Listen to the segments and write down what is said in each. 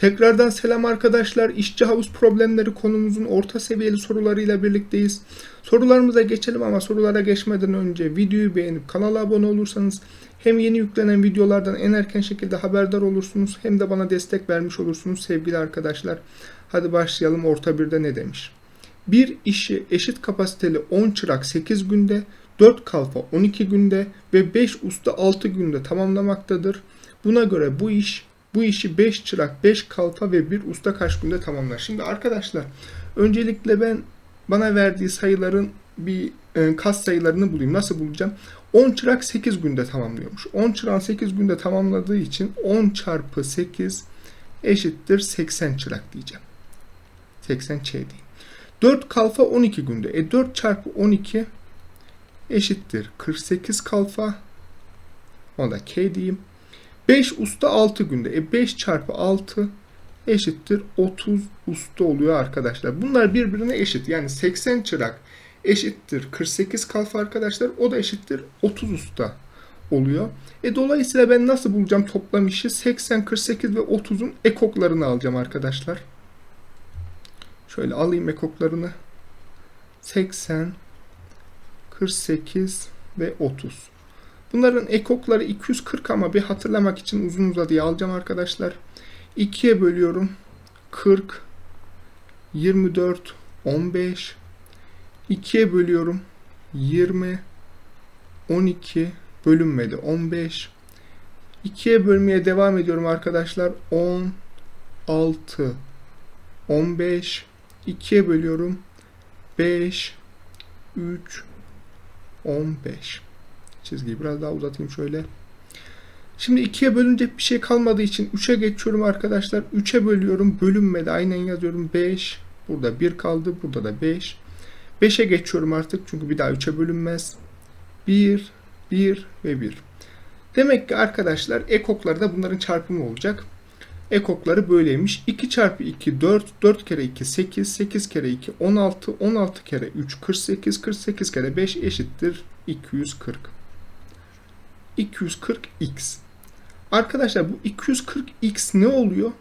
Tekrardan selam arkadaşlar. İşçi havuz problemleri konumuzun orta seviyeli sorularıyla birlikteyiz. Sorularımıza geçelim ama sorulara geçmeden önce videoyu beğenip kanala abone olursanız hem yeni yüklenen videolardan en erken şekilde haberdar olursunuz hem de bana destek vermiş olursunuz sevgili arkadaşlar. Hadi başlayalım orta birde ne demiş? Bir işi eşit kapasiteli 10 çırak 8 günde, 4 kalfa 12 günde ve 5 usta 6 günde tamamlamaktadır. Buna göre bu iş bu işi 5 çırak, 5 kalfa ve 1 usta kaç günde tamamlar? Şimdi arkadaşlar öncelikle ben bana verdiği sayıların bir e, kas sayılarını bulayım. Nasıl bulacağım? 10 çırak 8 günde tamamlıyormuş. 10 çırak 8 günde tamamladığı için 10 çarpı 8 eşittir 80 çırak diyeceğim. 80 ç diyeyim. 4 kalfa 12 günde. E 4 çarpı 12 eşittir 48 kalfa. Ona da k diyeyim. 5 usta 6 günde. E 5 çarpı 6 eşittir 30 usta oluyor arkadaşlar. Bunlar birbirine eşit. Yani 80 çırak eşittir 48 kalfa arkadaşlar. O da eşittir 30 usta oluyor. E dolayısıyla ben nasıl bulacağım toplam işi? 80, 48 ve 30'un ekoklarını alacağım arkadaşlar. Şöyle alayım ekoklarını. 80, 48 ve 30. Bunların ekokları 240 ama bir hatırlamak için uzun uzadıya alacağım arkadaşlar. 2'ye bölüyorum. 40, 24, 15. 2'ye bölüyorum. 20, 12, bölünmedi. 15. 2'ye bölmeye devam ediyorum arkadaşlar. 10, 6, 15. 2'ye bölüyorum. 5, 3, 15. Çizgiyi biraz daha uzatayım şöyle. Şimdi 2'ye bölünecek bir şey kalmadığı için 3'e geçiyorum arkadaşlar. 3'e bölüyorum. Bölünmedi. Aynen yazıyorum. 5. Burada 1 kaldı. Burada da 5. 5'e geçiyorum artık. Çünkü bir daha 3'e bölünmez. 1, 1 ve 1. Demek ki arkadaşlar ekokları da bunların çarpımı olacak. Ekokları böyleymiş. 2 çarpı 2 4, 4 kere 2 8, 8 kere 2 16, 16 kere 3 48, 48 kere 5 eşittir 240. 240x. Arkadaşlar bu 240x ne oluyor?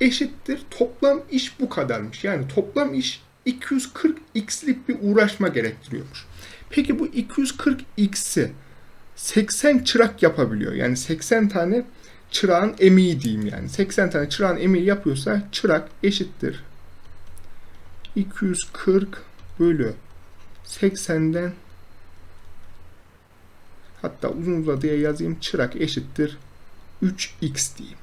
Eşittir toplam iş bu kadarmış. Yani toplam iş 240x'lik bir uğraşma gerektiriyormuş. Peki bu 240x'i 80 çırak yapabiliyor. Yani 80 tane çırağın emeği diyeyim yani. 80 tane çırağın emeği yapıyorsa çırak eşittir. 240 bölü 80'den Hatta uzun uzadıya yazayım. Çırak eşittir 3x diyeyim.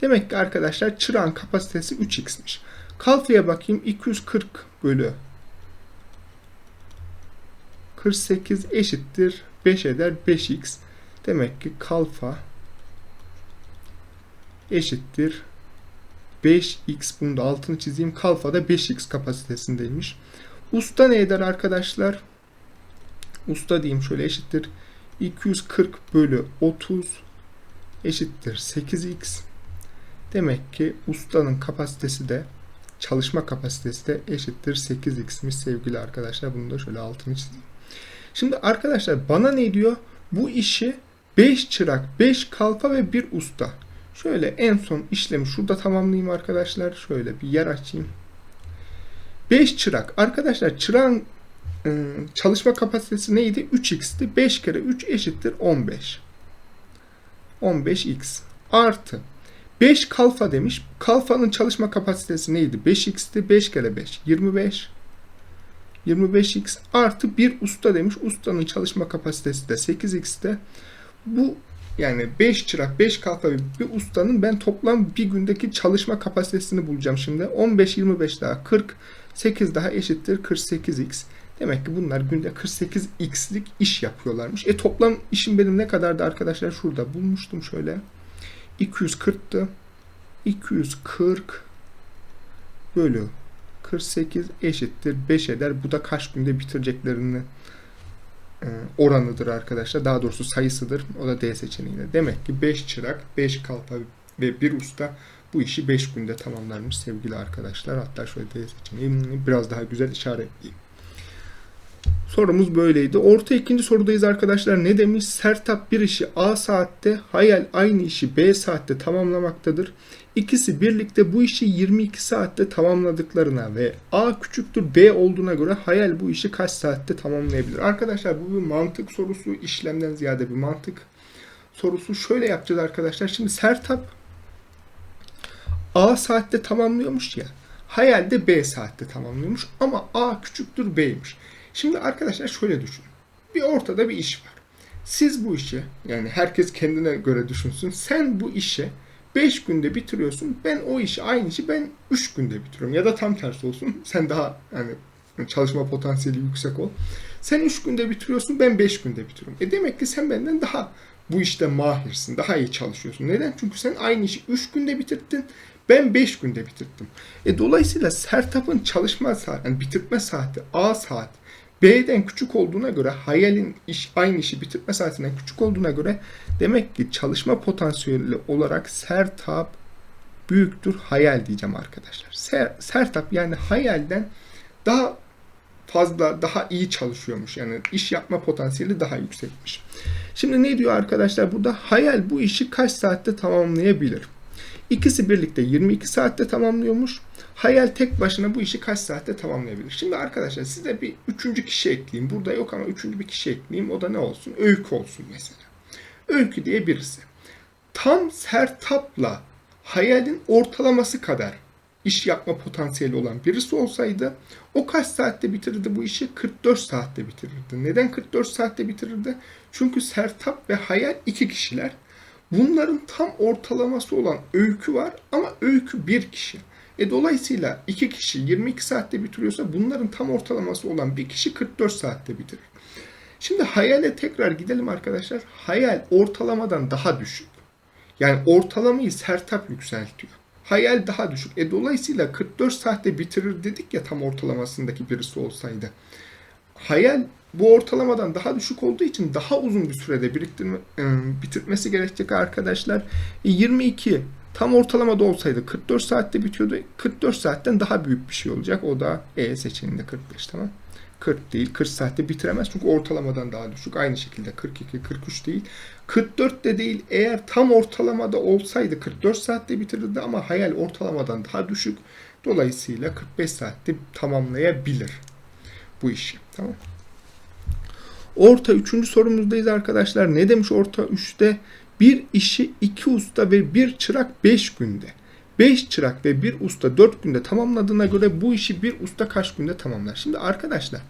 Demek ki arkadaşlar çırağın kapasitesi 3x'miş. Kalfaya bakayım 240 bölü 48 eşittir 5 eder 5x. Demek ki kalfa eşittir 5x. Bunu da altını çizeyim. Kalfa da 5x kapasitesindeymiş. Usta ne eder arkadaşlar? Usta diyeyim şöyle eşittir 240 bölü 30 eşittir 8x. Demek ki ustanın kapasitesi de çalışma kapasitesi de eşittir 8x'miş sevgili arkadaşlar. Bunu da şöyle altını çizeyim. Şimdi arkadaşlar bana ne diyor? Bu işi 5 çırak, 5 kalfa ve 1 usta. Şöyle en son işlemi şurada tamamlayayım arkadaşlar. Şöyle bir yer açayım. 5 çırak. Arkadaşlar çırağın çalışma kapasitesi neydi? 3x'ti. 5 kere 3 eşittir 15. 15x artı 5 kalfa demiş. Kalfanın çalışma kapasitesi neydi? 5x'ti. 5 kere 5 25. 25x artı 1 usta demiş. Ustanın çalışma kapasitesi de 8x'te. Bu yani 5 çırak, 5 kalfa bir ustanın ben toplam bir gündeki çalışma kapasitesini bulacağım şimdi. 15, 25 daha 40, 8 daha eşittir 48x. Demek ki bunlar günde 48x'lik iş yapıyorlarmış. E toplam işim benim ne kadardı arkadaşlar? Şurada bulmuştum şöyle. 240'tı. 240 bölü 48 eşittir 5 eder. Bu da kaç günde bitireceklerini e, oranıdır arkadaşlar. Daha doğrusu sayısıdır. O da D seçeneğinde. Demek ki 5 çırak, 5 kalfa ve 1 usta bu işi 5 günde tamamlarmış sevgili arkadaşlar. Hatta şöyle D seçeneği biraz daha güzel işaretleyeyim. Sorumuz böyleydi. Orta ikinci sorudayız arkadaşlar. Ne demiş? Sertap bir işi A saatte, Hayal aynı işi B saatte tamamlamaktadır. İkisi birlikte bu işi 22 saatte tamamladıklarına ve A küçüktür B olduğuna göre hayal bu işi kaç saatte tamamlayabilir? Arkadaşlar bu bir mantık sorusu, işlemden ziyade bir mantık sorusu. Şöyle yapacağız arkadaşlar. Şimdi Sertap A saatte tamamlıyormuş ya. Hayal de B saatte tamamlıyormuş ama A küçüktür B'ymiş. Şimdi arkadaşlar şöyle düşünün. Bir ortada bir iş var. Siz bu işi yani herkes kendine göre düşünsün. Sen bu işi 5 günde bitiriyorsun. Ben o işi aynı işi ben 3 günde bitiriyorum. Ya da tam tersi olsun. Sen daha yani çalışma potansiyeli yüksek ol. Sen 3 günde bitiriyorsun. Ben 5 günde bitiriyorum. E demek ki sen benden daha bu işte mahirsin. Daha iyi çalışıyorsun. Neden? Çünkü sen aynı işi 3 günde bitirdin. Ben 5 günde bitirdim. E dolayısıyla Sertap'ın çalışma saati, yani bitirme saati A saat B'den küçük olduğuna göre hayalin iş aynı işi bitirme saatinden küçük olduğuna göre demek ki çalışma potansiyeli olarak Sertap büyüktür hayal diyeceğim arkadaşlar. Ser, Sertap yani hayalden daha fazla daha iyi çalışıyormuş. Yani iş yapma potansiyeli daha yüksekmiş. Şimdi ne diyor arkadaşlar burada? Hayal bu işi kaç saatte tamamlayabilir? İkisi birlikte 22 saatte tamamlıyormuş. Hayal tek başına bu işi kaç saatte tamamlayabilir? Şimdi arkadaşlar size bir üçüncü kişi ekleyeyim. Burada yok ama üçüncü bir kişi ekleyeyim. O da ne olsun? Öykü olsun mesela. Öykü diye birisi. Tam Sertap'la hayalin ortalaması kadar iş yapma potansiyeli olan birisi olsaydı o kaç saatte bitirirdi bu işi? 44 saatte bitirirdi. Neden 44 saatte bitirirdi? Çünkü Sertap ve Hayal iki kişiler. Bunların tam ortalaması olan öykü var ama öykü bir kişi. E dolayısıyla iki kişi 22 saatte bitiriyorsa bunların tam ortalaması olan bir kişi 44 saatte bitirir. Şimdi hayale tekrar gidelim arkadaşlar. Hayal ortalamadan daha düşük. Yani ortalamayı Sertap yükseltiyor. Hayal daha düşük. E dolayısıyla 44 saatte bitirir dedik ya tam ortalamasındaki birisi olsaydı. Hayal bu ortalamadan daha düşük olduğu için daha uzun bir sürede biriktirme, e, bitirmesi gerekecek arkadaşlar. E, 22 tam ortalamada olsaydı 44 saatte bitiyordu. 44 saatten daha büyük bir şey olacak. O da E seçeneğinde 45 tamam. 40 değil. 40 saatte bitiremez çünkü ortalamadan daha düşük. Aynı şekilde 42, 43 değil. 44 de değil. Eğer tam ortalamada olsaydı 44 saatte bitirirdi ama hayal ortalamadan daha düşük. Dolayısıyla 45 saatte tamamlayabilir bu işi. Tamam. Orta 3. sorumuzdayız arkadaşlar. Ne demiş orta 3'te? Bir işi 2 usta ve 1 çırak 5 günde. 5 çırak ve 1 usta 4 günde tamamladığına göre bu işi bir usta kaç günde tamamlar? Şimdi arkadaşlar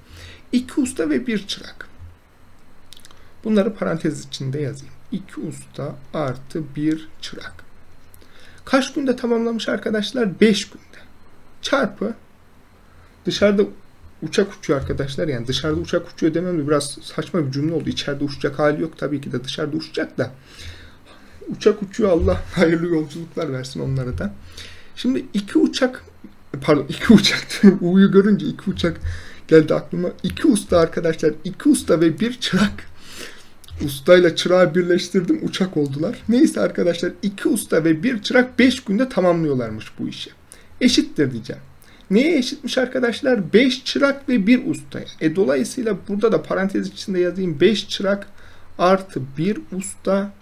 2 usta ve 1 çırak. Bunları parantez içinde yazayım. 2 usta artı 1 çırak. Kaç günde tamamlamış arkadaşlar? 5 günde. Çarpı dışarıda uçak uçuyor arkadaşlar. Yani dışarıda uçak uçuyor demem de biraz saçma bir cümle oldu. İçeride uçacak hali yok tabii ki de dışarıda uçacak da. Uçak uçuyor Allah hayırlı yolculuklar versin onlara da. Şimdi iki uçak pardon iki uçak. U'yu görünce iki uçak geldi aklıma. İki usta arkadaşlar. iki usta ve bir çırak. Ustayla çırağı birleştirdim uçak oldular. Neyse arkadaşlar iki usta ve bir çırak beş günde tamamlıyorlarmış bu işi. Eşittir diyeceğim. Neye eşitmiş arkadaşlar? 5 çırak ve 1 ustaya. E dolayısıyla burada da parantez içinde yazayım 5 çırak artı 1 usta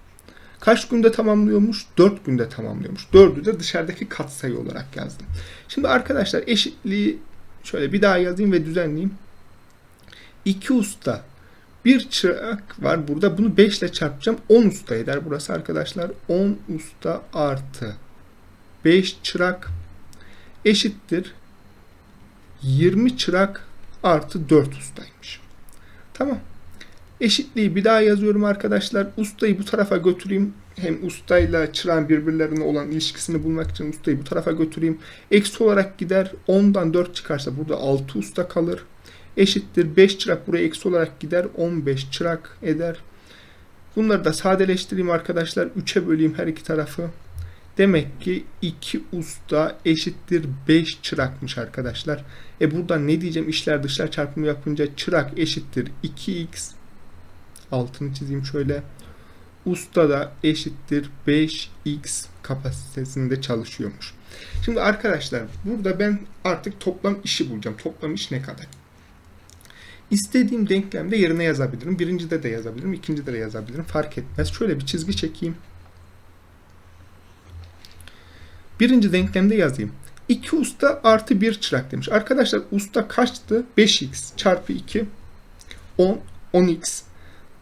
kaç günde tamamlıyormuş? 4 günde tamamlıyormuş. 4'ü de dışarıdaki katsayı olarak yazdım. Şimdi arkadaşlar eşitliği şöyle bir daha yazayım ve düzenleyeyim. 2 usta bir çırak var burada. Bunu 5 ile çarpacağım. 10 usta eder burası arkadaşlar. 10 usta artı 5 çırak eşittir 20 çırak artı 4 ustaymış. Tamam. Eşitliği bir daha yazıyorum arkadaşlar. Ustayı bu tarafa götüreyim. Hem ustayla çırağın birbirlerine olan ilişkisini bulmak için ustayı bu tarafa götüreyim. Eksi olarak gider. 10'dan 4 çıkarsa burada 6 usta kalır. Eşittir 5 çırak buraya eksi olarak gider. 15 çırak eder. Bunları da sadeleştireyim arkadaşlar. 3'e böleyim her iki tarafı. Demek ki 2 usta eşittir 5 çırakmış arkadaşlar. E buradan ne diyeceğim? İşler dışlar çarpımı yapınca çırak eşittir 2x. Altını çizeyim şöyle. Usta da eşittir 5x kapasitesinde çalışıyormuş. Şimdi arkadaşlar burada ben artık toplam işi bulacağım. Toplam iş ne kadar? İstediğim denklemde yerine yazabilirim. Birincide de yazabilirim. ikincide de yazabilirim. Fark etmez. Şöyle bir çizgi çekeyim. Birinci denklemde yazayım. 2 usta artı 1 çırak demiş. Arkadaşlar usta kaçtı? 5x çarpı 2 10 10x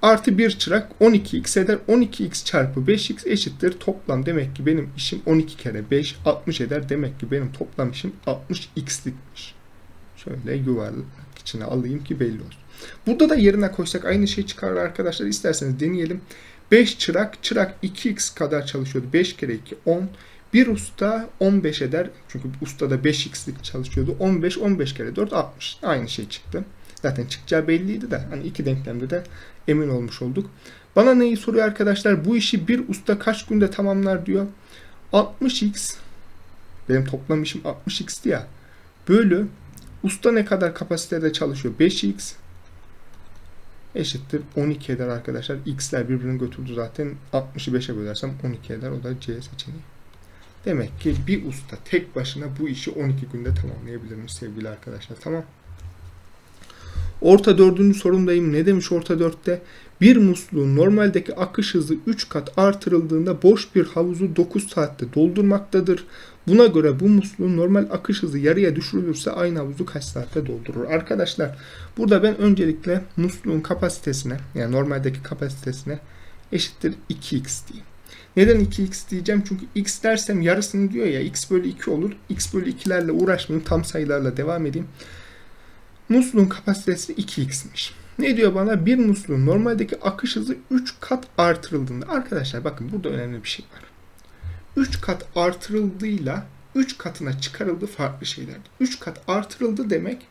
artı 1 çırak 12x eder. 12x çarpı 5x eşittir. Toplam demek ki benim işim 12 kere 5 60 eder. Demek ki benim toplam işim 60x'likmiş. Şöyle yuvarlak içine alayım ki belli olsun. Burada da yerine koysak aynı şey çıkar arkadaşlar. İsterseniz deneyelim. 5 çırak, çırak 2x kadar çalışıyordu. 5 kere 2 10. Bir usta 15 eder. Çünkü usta da 5x'lik çalışıyordu. 15, 15 kere 4 60. Aynı şey çıktı. Zaten çıkacağı belliydi de. Hani iki denklemde de emin olmuş olduk. Bana neyi soruyor arkadaşlar? Bu işi bir usta kaç günde tamamlar diyor. 60x benim toplam işim 60x'ti ya. Bölü usta ne kadar kapasitede çalışıyor? 5x eşittir 12 eder arkadaşlar. X'ler birbirini götürdü zaten. 60'ı 5'e bölersem 12 eder. O da C seçeneği. Demek ki bir usta tek başına bu işi 12 günde tamamlayabilirmiş sevgili arkadaşlar. Tamam. Orta dördüncü sorumdayım. Ne demiş orta dörtte? Bir musluğun normaldeki akış hızı 3 kat artırıldığında boş bir havuzu 9 saatte doldurmaktadır. Buna göre bu musluğun normal akış hızı yarıya düşürülürse aynı havuzu kaç saatte doldurur? Arkadaşlar burada ben öncelikle musluğun kapasitesine yani normaldeki kapasitesine eşittir 2x diyeyim. Neden 2x diyeceğim? Çünkü x dersem yarısını diyor ya x bölü 2 olur. x bölü 2'lerle uğraşmayayım. Tam sayılarla devam edeyim. Musluğun kapasitesi 2x'miş. Ne diyor bana? Bir musluğun normaldeki akış hızı 3 kat artırıldığında. Arkadaşlar bakın burada önemli bir şey var. 3 kat artırıldığıyla 3 katına çıkarıldı farklı şeylerdi. 3 kat artırıldı demek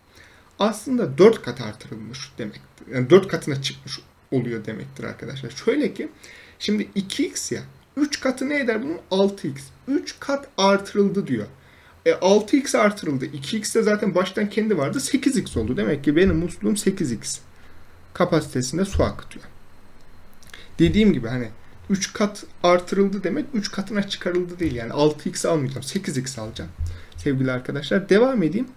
aslında 4 kat artırılmış demektir. Yani 4 katına çıkmış oluyor demektir arkadaşlar. Şöyle ki şimdi 2x ya 3 katı ne eder bunun? 6x. 3 kat artırıldı diyor. E, 6x artırıldı. 2x de zaten baştan kendi vardı. 8x oldu. Demek ki benim musluğum 8x kapasitesinde su akıtıyor. Dediğim gibi hani 3 kat artırıldı demek 3 katına çıkarıldı değil. Yani 6x almayacağım. 8x alacağım. Sevgili arkadaşlar devam edeyim.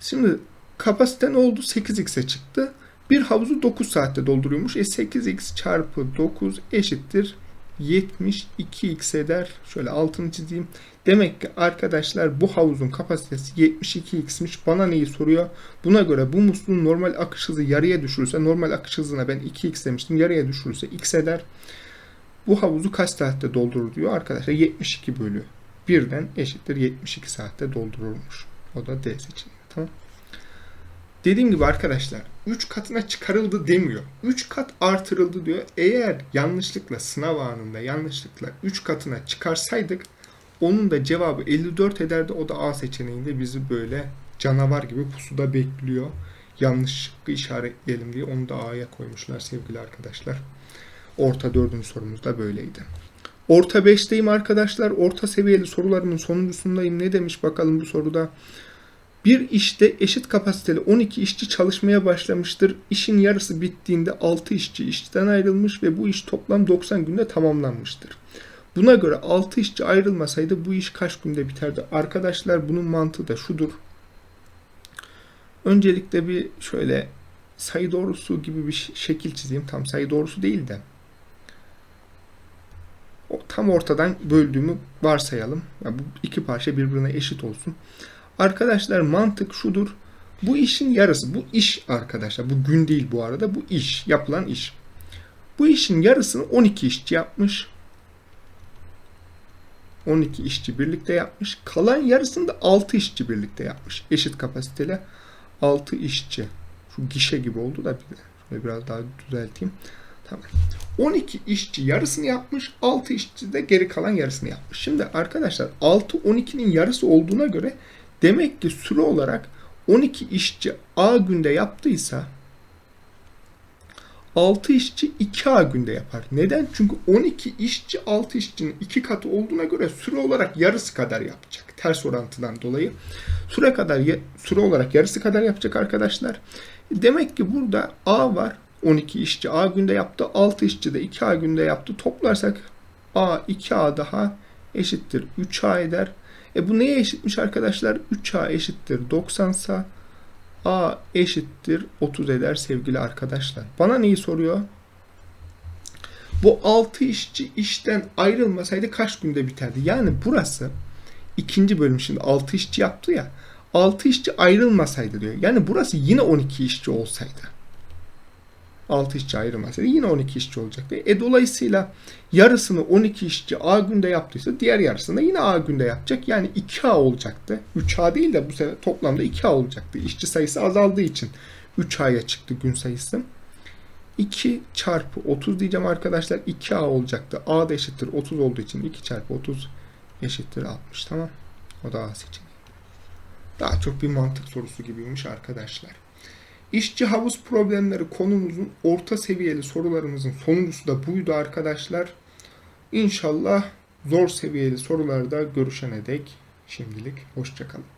Şimdi kapasite ne oldu? 8x'e çıktı. Bir havuzu 9 saatte dolduruyormuş. E 8x çarpı 9 eşittir 72x eder. Şöyle altını çizeyim. Demek ki arkadaşlar bu havuzun kapasitesi 72x'miş. Bana neyi soruyor? Buna göre bu musluğun normal akış hızı yarıya düşürürse normal akış hızına ben 2x demiştim. Yarıya düşürürse x eder. Bu havuzu kaç saatte doldurur diyor arkadaşlar. 72 bölü 1'den eşittir 72 saatte doldururmuş. O da D seçeneği. Tamam. Dediğim gibi arkadaşlar 3 katına çıkarıldı demiyor. 3 kat artırıldı diyor. Eğer yanlışlıkla sınav anında yanlışlıkla 3 katına çıkarsaydık onun da cevabı 54 ederdi. O da A seçeneğinde bizi böyle canavar gibi pusuda bekliyor. Yanlış şıkkı işaretleyelim diye onu da A'ya koymuşlar sevgili arkadaşlar. Orta dördüncü sorumuz da böyleydi. Orta 5'teyim arkadaşlar. Orta seviyeli sorularımın sonuncusundayım. Ne demiş bakalım bu soruda? Bir işte eşit kapasiteli 12 işçi çalışmaya başlamıştır. İşin yarısı bittiğinde 6 işçi işten ayrılmış ve bu iş toplam 90 günde tamamlanmıştır. Buna göre 6 işçi ayrılmasaydı bu iş kaç günde biterdi? Arkadaşlar bunun mantığı da şudur. Öncelikle bir şöyle sayı doğrusu gibi bir şekil çizeyim. Tam sayı doğrusu değil de tam ortadan böldüğümü varsayalım. Yani bu iki parça birbirine eşit olsun. Arkadaşlar mantık şudur. Bu işin yarısı. Bu iş arkadaşlar. Bu gün değil bu arada. Bu iş. Yapılan iş. Bu işin yarısını 12 işçi yapmış. 12 işçi birlikte yapmış. Kalan yarısını da 6 işçi birlikte yapmış. Eşit kapasiteli 6 işçi. Şu gişe gibi oldu da bir biraz daha düzelteyim. Tamam. 12 işçi yarısını yapmış. 6 işçi de geri kalan yarısını yapmış. Şimdi arkadaşlar 6 12'nin yarısı olduğuna göre demek ki süre olarak 12 işçi A günde yaptıysa 6 işçi 2A günde yapar. Neden? Çünkü 12 işçi 6 işçinin 2 katı olduğuna göre süre olarak yarısı kadar yapacak. Ters orantıdan dolayı. Süre kadar süre olarak yarısı kadar yapacak arkadaşlar. Demek ki burada A var. 12 işçi A günde yaptı. 6 işçi de 2A günde yaptı. Toplarsak A 2A daha eşittir 3A eder. E bu neye eşitmiş arkadaşlar? 3A eşittir 90 sa A eşittir 30 eder sevgili arkadaşlar. Bana neyi soruyor? Bu 6 işçi işten ayrılmasaydı kaç günde biterdi? Yani burası ikinci bölüm şimdi 6 işçi yaptı ya. 6 işçi ayrılmasaydı diyor. Yani burası yine 12 işçi olsaydı. 6 işçi ayrılmasaydı yine 12 işçi olacaktı. E dolayısıyla yarısını 12 işçi A günde yaptıysa diğer yarısını yine A günde yapacak. Yani 2A olacaktı. 3A değil de bu sefer toplamda 2A olacaktı. İşçi sayısı azaldığı için 3A'ya çıktı gün sayısı. 2 çarpı 30 diyeceğim arkadaşlar. 2A olacaktı. A da eşittir 30 olduğu için 2 çarpı 30 eşittir 60. Tamam. O da A seçeneği. Daha çok bir mantık sorusu gibiymiş arkadaşlar. İşçi havuz problemleri konumuzun orta seviyeli sorularımızın sonuncusu da buydu arkadaşlar. İnşallah zor seviyeli sorularda görüşene dek şimdilik hoşçakalın.